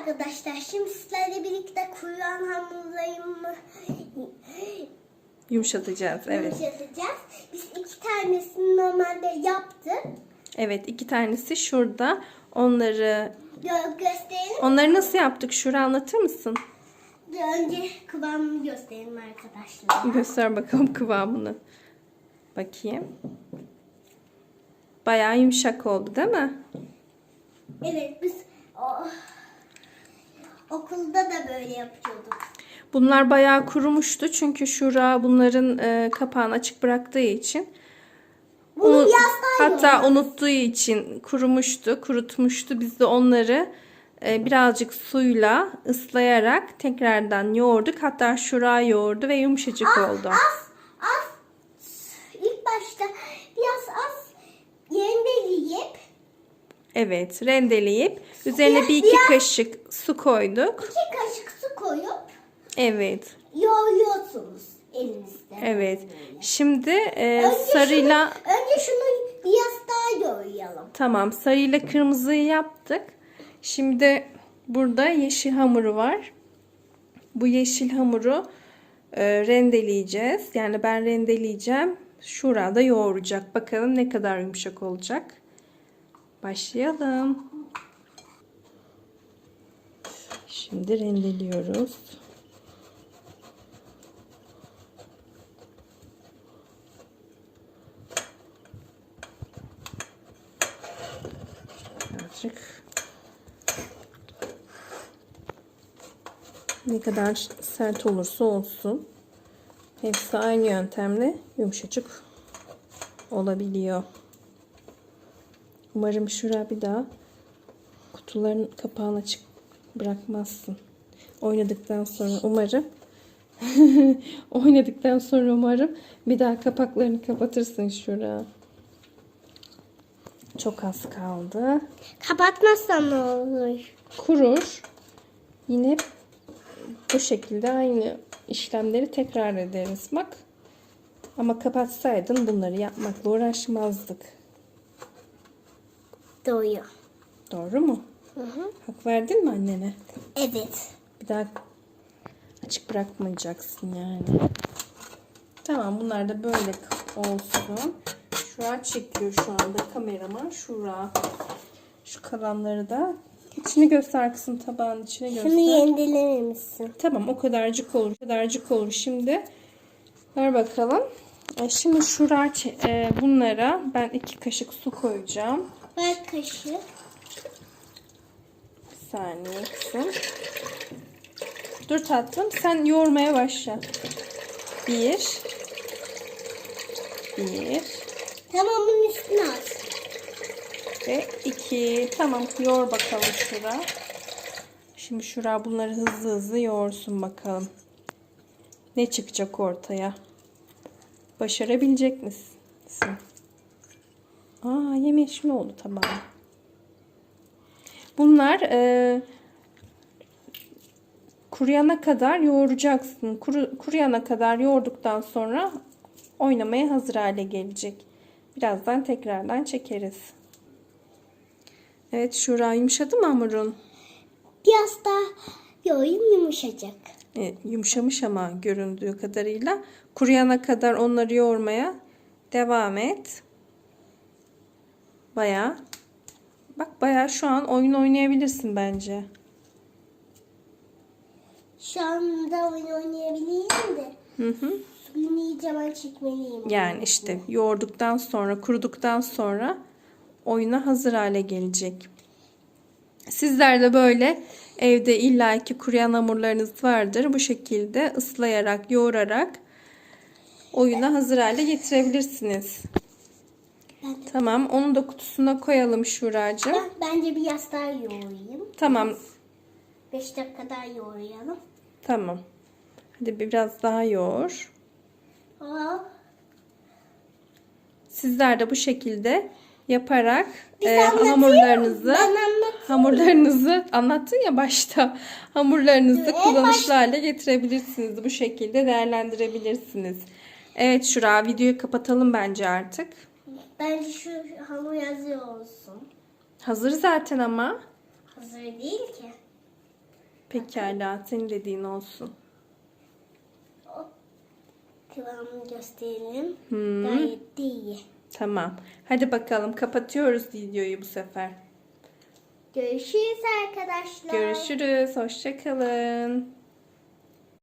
arkadaşlar şimdi sizlerle birlikte kurulan hamurlarımı Yumuşatacağız. Evet. yumuşatacağız. Biz iki tanesini normalde yaptık. Evet iki tanesi şurada. Onları Gö- gösterelim. onları nasıl yaptık? Şura anlatır mısın? Önce kıvamını gösterelim arkadaşlar. Göster bakalım kıvamını. Bakayım. Bayağı yumuşak oldu değil mi? Evet biz o- okulda da böyle yapıyorduk. Bunlar bayağı kurumuştu çünkü Şura bunların e, kapağını açık bıraktığı için Bunu Unu- hatta unuttuğu için kurumuştu, kurutmuştu. Biz de onları e, birazcık suyla ıslayarak tekrardan yoğurduk. Hatta Şura yoğurdu ve yumuşacık oldu. Az az ilk başta biraz az yendeleyip Evet, rendeleyip üzerine bir iki kaşık su koyduk. iki kaşık su koyup Evet, yoğuruyorsunuz elinizde. evet. Şimdi e, Önce sarıyla şunu, önce şunu biraz daha yoğuralım. Tamam sarıyla kırmızıyı yaptık. Şimdi burada yeşil hamuru var. Bu yeşil hamuru e, rendeleyeceğiz. Yani ben rendeleyeceğim. Şurada yoğuracak. Bakalım ne kadar yumuşak olacak. Başlayalım. Şimdi rendeliyoruz. Birazcık ne kadar sert olursa olsun hepsi aynı yöntemle yumuşacık olabiliyor. Umarım şura bir daha kutuların kapağını açık bırakmazsın. Oynadıktan sonra umarım oynadıktan sonra umarım bir daha kapaklarını kapatırsın şura. Çok az kaldı. Kapatmazsan ne olur? kurur. Yine bu şekilde aynı işlemleri tekrar ederiz. Bak. Ama kapatsaydın bunları yapmakla uğraşmazdık. Doğru. Doğru mu? Hı hı. Hak verdin mi annene? Evet. Bir daha açık bırakmayacaksın yani. Tamam bunlar da böyle olsun. Şura çekiyor şu anda kameraman. Şura. Şu kalanları da içini göster kızım tabağın içine göster. Şunu yendelememişsin. Tamam o kadarcık olur. O kadarcık olur. Şimdi ver bakalım. E, Şimdi şura e, bunlara ben iki kaşık su koyacağım. Ver kaşığı. Bir saniye kızım. Dur tatlım sen yoğurmaya başla. Bir. Bir. Tamam bunun üstüne at. Ve iki. Tamam yoğur bakalım şura. Şimdi şura bunları hızlı hızlı yoğursun bakalım. Ne çıkacak ortaya? Başarabilecek misin? Aa yemyeşil oldu tabağı. Bunlar e, kuruyana kadar yoğuracaksın. Kuru, kuruyana kadar yoğurduktan sonra oynamaya hazır hale gelecek. Birazdan tekrardan çekeriz. Evet Şura yumuşadı mı hamurun? Biraz daha yoğurayım yumuşacak. Evet, yumuşamış ama göründüğü kadarıyla. Kuruyana kadar onları yoğurmaya devam et. Baya. Bak baya şu an oyun oynayabilirsin bence. Şu anda oyun oynayabilirim de Hı hı. suyunu iyice ben çekmeliyim. Yani işte yoğurduktan sonra, kuruduktan sonra oyuna hazır hale gelecek. Sizler de böyle evde illaki kuruyan hamurlarınız vardır. Bu şekilde ıslayarak, yoğurarak oyuna hazır hale getirebilirsiniz. Tamam, onu da kutusuna koyalım Şuracığım. Ben- Bence biraz daha yoğurayım. Tamam, 5 dakika daha yoğurayalım. tamam. Hadi biraz daha yoğur. Aa, Sizler de bu şekilde yaparak Biz e, anlatayım. hamurlarınızı ben anlatayım. hamurlarınızı anlattın ya başta hamurlarınızı Evet, kullanışlı hale getirebilirsiniz. Bu şekilde değerlendirebilirsiniz. Evet Şura videoyu kapatalım bence artık. Bence şu hamur hazır olsun. Hazır zaten ama. Hazır değil ki. Pekala senin dediğin olsun. Kıvamını gösterelim. Hmm. Gayet de iyi. Tamam. Hadi bakalım kapatıyoruz videoyu bu sefer. Görüşürüz arkadaşlar. Görüşürüz. Hoşça kalın.